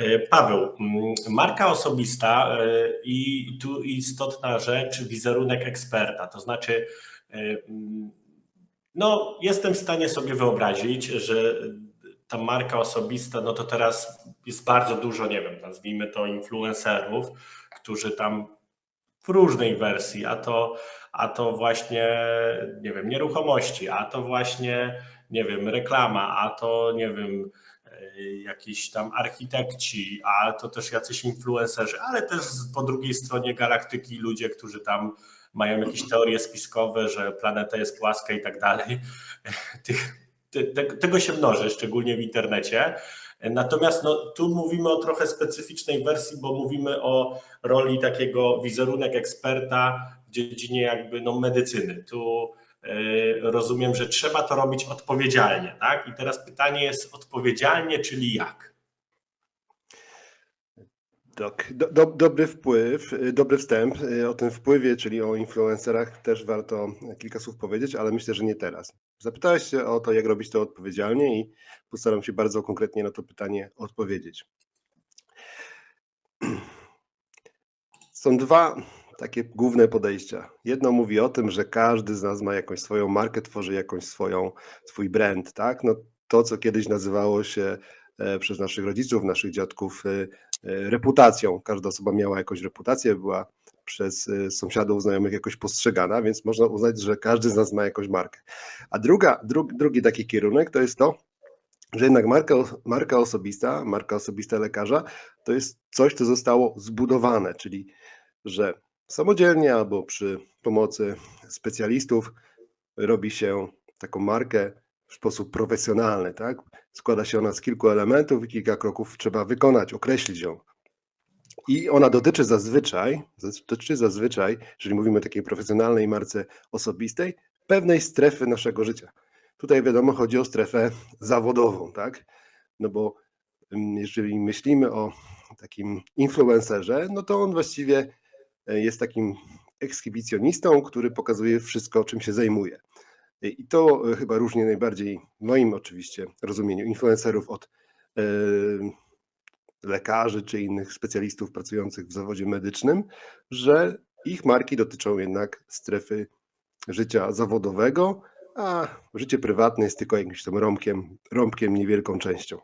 E, Paweł, mm, marka osobista e, i tu istotna rzecz, wizerunek eksperta. To znaczy, e, mm, no, jestem w stanie sobie wyobrazić, że ta marka osobista, no to teraz jest bardzo dużo, nie wiem, nazwijmy to influencerów, którzy tam w różnej wersji, a to, a to właśnie, nie wiem, nieruchomości, a to właśnie, nie wiem, reklama, a to, nie wiem, jakiś tam architekci, a to też jacyś influencerzy, ale też po drugiej stronie galaktyki ludzie, którzy tam mają jakieś teorie spiskowe, że planeta jest płaska i tak dalej. tego się mnoży, szczególnie w internecie. Natomiast no, tu mówimy o trochę specyficznej wersji, bo mówimy o roli takiego wizerunek eksperta w dziedzinie jakby no, medycyny. Tu rozumiem, że trzeba to robić odpowiedzialnie, tak? I teraz pytanie jest odpowiedzialnie, czyli jak? Tak, do, do, dobry wpływ, dobry wstęp. Y, o tym wpływie, czyli o influencerach też warto kilka słów powiedzieć, ale myślę, że nie teraz. Zapytałeś się o to, jak robić to odpowiedzialnie i postaram się bardzo konkretnie na to pytanie odpowiedzieć. Są dwa takie główne podejścia. Jedno mówi o tym, że każdy z nas ma jakąś swoją markę, tworzy jakąś swoją, swój brand, tak? No, to, co kiedyś nazywało się e, przez naszych rodziców, naszych dziadków e, e, reputacją. Każda osoba miała jakąś reputację, była przez sąsiadów, znajomych jakoś postrzegana, więc można uznać, że każdy z nas ma jakąś markę. A druga, dru, drugi taki kierunek to jest to, że jednak marka, marka osobista, marka osobista lekarza to jest coś, co zostało zbudowane, czyli że samodzielnie albo przy pomocy specjalistów robi się taką markę w sposób profesjonalny, tak? Składa się ona z kilku elementów i kilka kroków trzeba wykonać, określić ją. I ona dotyczy zazwyczaj, dotyczy zazwyczaj, jeżeli mówimy o takiej profesjonalnej marce osobistej, pewnej strefy naszego życia. Tutaj wiadomo, chodzi o strefę zawodową, tak? No bo mm, jeżeli myślimy o takim influencerze, no to on właściwie jest takim ekshibicjonistą, który pokazuje wszystko, czym się zajmuje. I to e, chyba różni najbardziej w moim oczywiście rozumieniu influencerów od e, lekarzy czy innych specjalistów pracujących w zawodzie medycznym, że ich marki dotyczą jednak strefy życia zawodowego, a życie prywatne jest tylko jakimś tam rąbkiem, rąbkiem niewielką częścią.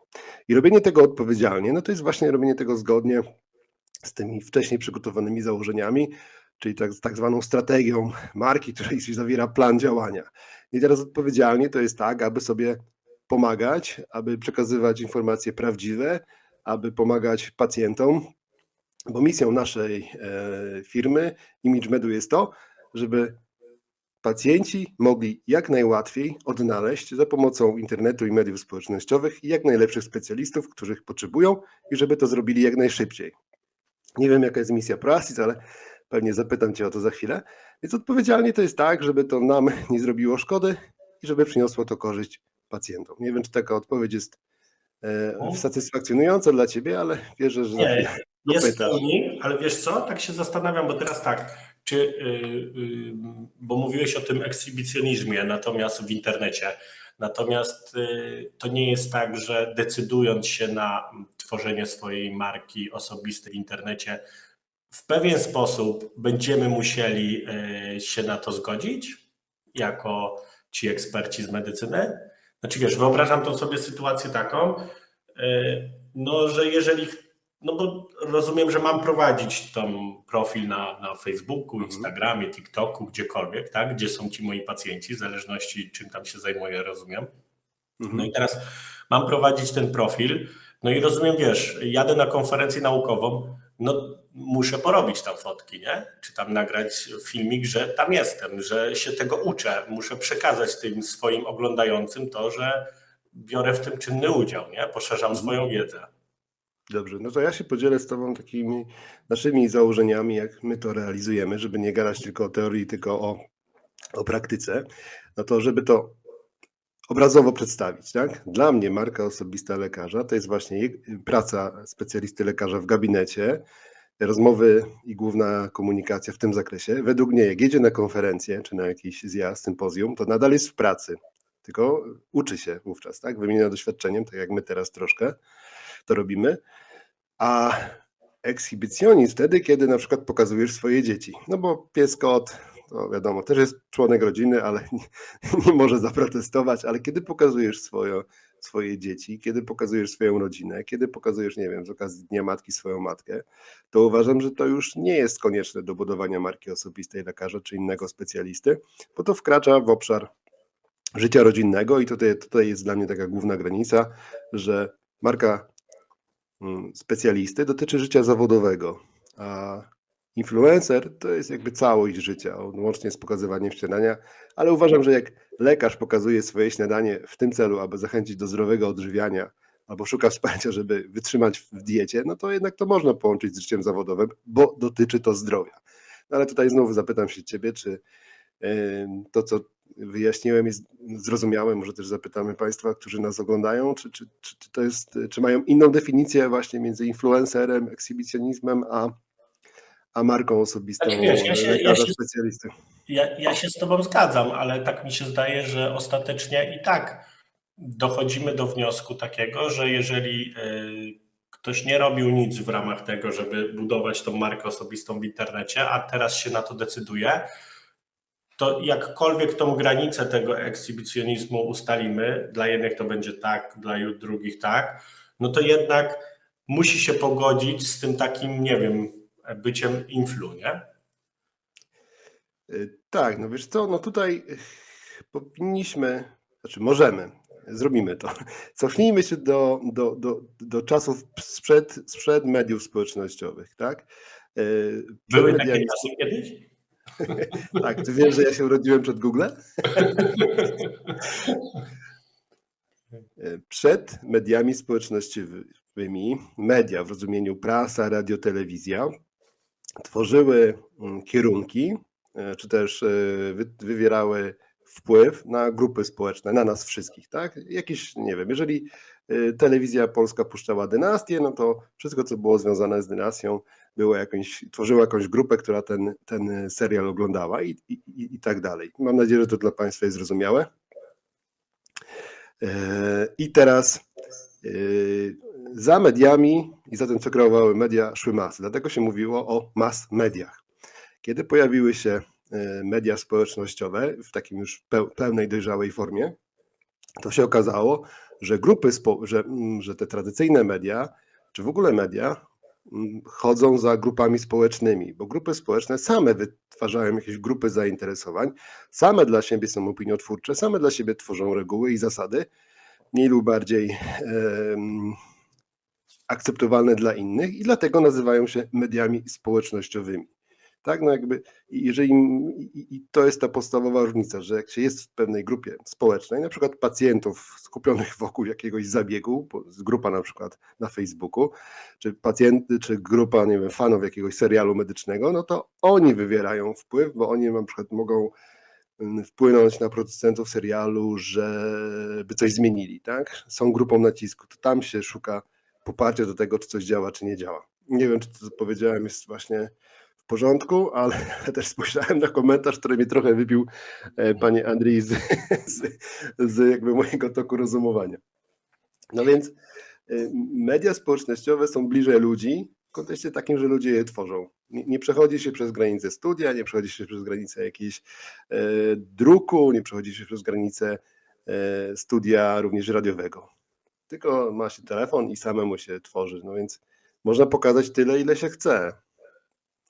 I robienie tego odpowiedzialnie, no to jest właśnie robienie tego zgodnie z tymi wcześniej przygotowanymi założeniami, czyli tak, tak zwaną strategią marki, się zawiera plan działania. I teraz odpowiedzialnie to jest tak, aby sobie pomagać, aby przekazywać informacje prawdziwe, aby pomagać pacjentom, bo misją naszej e, firmy ImageMedu jest to, żeby pacjenci mogli jak najłatwiej odnaleźć za pomocą internetu i mediów społecznościowych jak najlepszych specjalistów, których potrzebują i żeby to zrobili jak najszybciej. Nie wiem, jaka jest misja ProAssist, ale pewnie zapytam Cię o to za chwilę. Więc odpowiedzialnie to jest tak, żeby to nam nie zrobiło szkody i żeby przyniosło to korzyść pacjentom. Nie wiem, czy taka odpowiedź jest e, satysfakcjonująca dla Ciebie, ale wierzę, że... Nie, jest pełni, ale wiesz co, tak się zastanawiam, bo teraz tak, czy, yy, yy, bo mówiłeś o tym ekshibicjonizmie, natomiast w internecie. Natomiast yy, to nie jest tak, że decydując się na tworzenie swojej marki osobistej w internecie, w pewien sposób będziemy musieli y, się na to zgodzić, jako ci eksperci z medycyny. Znaczy wiesz, wyobrażam to sobie sytuację taką, y, no, że jeżeli no bo rozumiem, że mam prowadzić tam profil na, na Facebooku, mhm. Instagramie, TikToku, gdziekolwiek, tak? Gdzie są ci moi pacjenci, w zależności czym tam się zajmuję, rozumiem. Mhm. No i teraz mam prowadzić ten profil, no i rozumiem, wiesz, jadę na konferencję naukową, no muszę porobić tam fotki, nie? Czy tam nagrać filmik, że tam jestem, że się tego uczę. Muszę przekazać tym swoim oglądającym to, że biorę w tym czynny udział, nie? Poszerzam mhm. swoją wiedzę. Dobrze, no to ja się podzielę z Tobą takimi naszymi założeniami, jak my to realizujemy, żeby nie gadać tylko o teorii, tylko o, o praktyce. No to, żeby to obrazowo przedstawić, tak? Dla mnie marka osobista lekarza to jest właśnie praca specjalisty lekarza w gabinecie, rozmowy i główna komunikacja w tym zakresie. Według mnie, jak jedzie na konferencję czy na jakiś zjazd, sympozjum, to nadal jest w pracy, tylko uczy się wówczas, tak? Wymienia doświadczeniem, tak jak my teraz troszkę to robimy. A ekshibicjonizm wtedy, kiedy na przykład pokazujesz swoje dzieci. No bo pies, kot, to wiadomo, też jest członek rodziny, ale nie, nie może zaprotestować, ale kiedy pokazujesz swoje, swoje dzieci, kiedy pokazujesz swoją rodzinę, kiedy pokazujesz, nie wiem, z okazji Dnia Matki swoją matkę, to uważam, że to już nie jest konieczne do budowania marki osobistej lekarza czy innego specjalisty, bo to wkracza w obszar życia rodzinnego i tutaj, tutaj jest dla mnie taka główna granica, że marka specjalisty dotyczy życia zawodowego, a influencer to jest jakby całość życia, łącznie z pokazywaniem śniadania, ale uważam, że jak lekarz pokazuje swoje śniadanie w tym celu, aby zachęcić do zdrowego odżywiania, albo szuka wsparcia, żeby wytrzymać w diecie, no to jednak to można połączyć z życiem zawodowym, bo dotyczy to zdrowia. No ale tutaj znowu zapytam się ciebie, czy to, co wyjaśniłem, jest zrozumiałe. Może też zapytamy Państwa, którzy nas oglądają, czy, czy, czy, czy to jest, czy mają inną definicję właśnie między influencerem, ekshibicjonizmem, a, a marką osobistą Znaczy, wiesz, ja się- ja lekarza się- specjalisty. Ja, ja się z Tobą zgadzam, ale tak mi się zdaje, że ostatecznie i tak dochodzimy do wniosku takiego, że jeżeli y, ktoś nie robił nic w ramach tego, żeby budować tą markę osobistą w internecie, a teraz się na to decyduje, to jakkolwiek tą granicę tego ekshibicjonizmu ustalimy, dla jednych to będzie tak, dla drugich tak, no to jednak musi się pogodzić z tym takim, nie wiem, byciem influ, nie? Y, Tak, no wiesz co, no tutaj powinniśmy, znaczy możemy, zrobimy to. Cofnijmy się do, do, do, do czasów sprzed, sprzed mediów społecznościowych, tak? Y, przed Były takie mediami- czasy kiedyś? Tak, ty wiesz, że ja się urodziłem przed Google? Przed mediami społecznościowymi, media w rozumieniu prasa, radio, telewizja, tworzyły mm, kierunki, e, czy też e, wy- wywierały wpływ na grupy społeczne, na nas wszystkich, tak? Jakiś, nie wiem, jeżeli telewizja polska puszczała dynastię, no to wszystko, co było związane z dynastią, było jakąś, tworzyła jakąś grupę, która ten, ten serial oglądała i, i, i tak dalej. Mam nadzieję, że to dla Państwa jest zrozumiałe. E, I teraz e, za mediami i za tym, co kreowały media, szły masy. Dlatego się mówiło o mass mediach. Kiedy pojawiły się media społecznościowe w takim już peł- pełnej, dojrzałej formie, to się okazało, że grupy, że, mm, że te tradycyjne media, czy w ogóle media, mm, chodzą za grupami społecznymi, bo grupy społeczne same wytwarzają jakieś grupy zainteresowań, same dla siebie są opiniotwórcze, same dla siebie tworzą reguły i zasady, mniej lub bardziej em, akceptowalne dla innych i dlatego nazywają się mediami społecznościowymi. Tak, no jakby, jeżeli, i, to jest ta podstawowa różnica, że jak się jest w pewnej grupie społecznej, na przykład pacjentów skupionych wokół jakiegoś zabiegu, grupa na przykład na Facebooku, czy pacjenty, czy grupa, nie wiem, fanów jakiegoś serialu medycznego, no to oni wywierają wpływ, bo oni na przykład mogą mm, wpłynąć na producentów serialu, żeby coś zmienili, tak? Są grupą nacisku, to tam się szuka poparcia do tego, czy coś działa, czy nie działa. Nie wiem, czy to, co powiedziałem, jest właśnie porządku, ale też spojrzałem na komentarz, który mi trochę wybił, e, panie Andrzej, z, z, z jakby mojego toku rozumowania. No więc y, media społecznościowe są bliżej ludzi w kontekście takim, że ludzie je tworzą. Nie, nie przechodzi się przez granicę studia, nie przechodzi się przez granicę jakiejś e, druku, nie przechodzi się przez granicę e, studia również radiowego. Tylko ma się telefon i samemu się tworzy. No więc można pokazać tyle, ile się chce.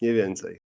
Nie więcej.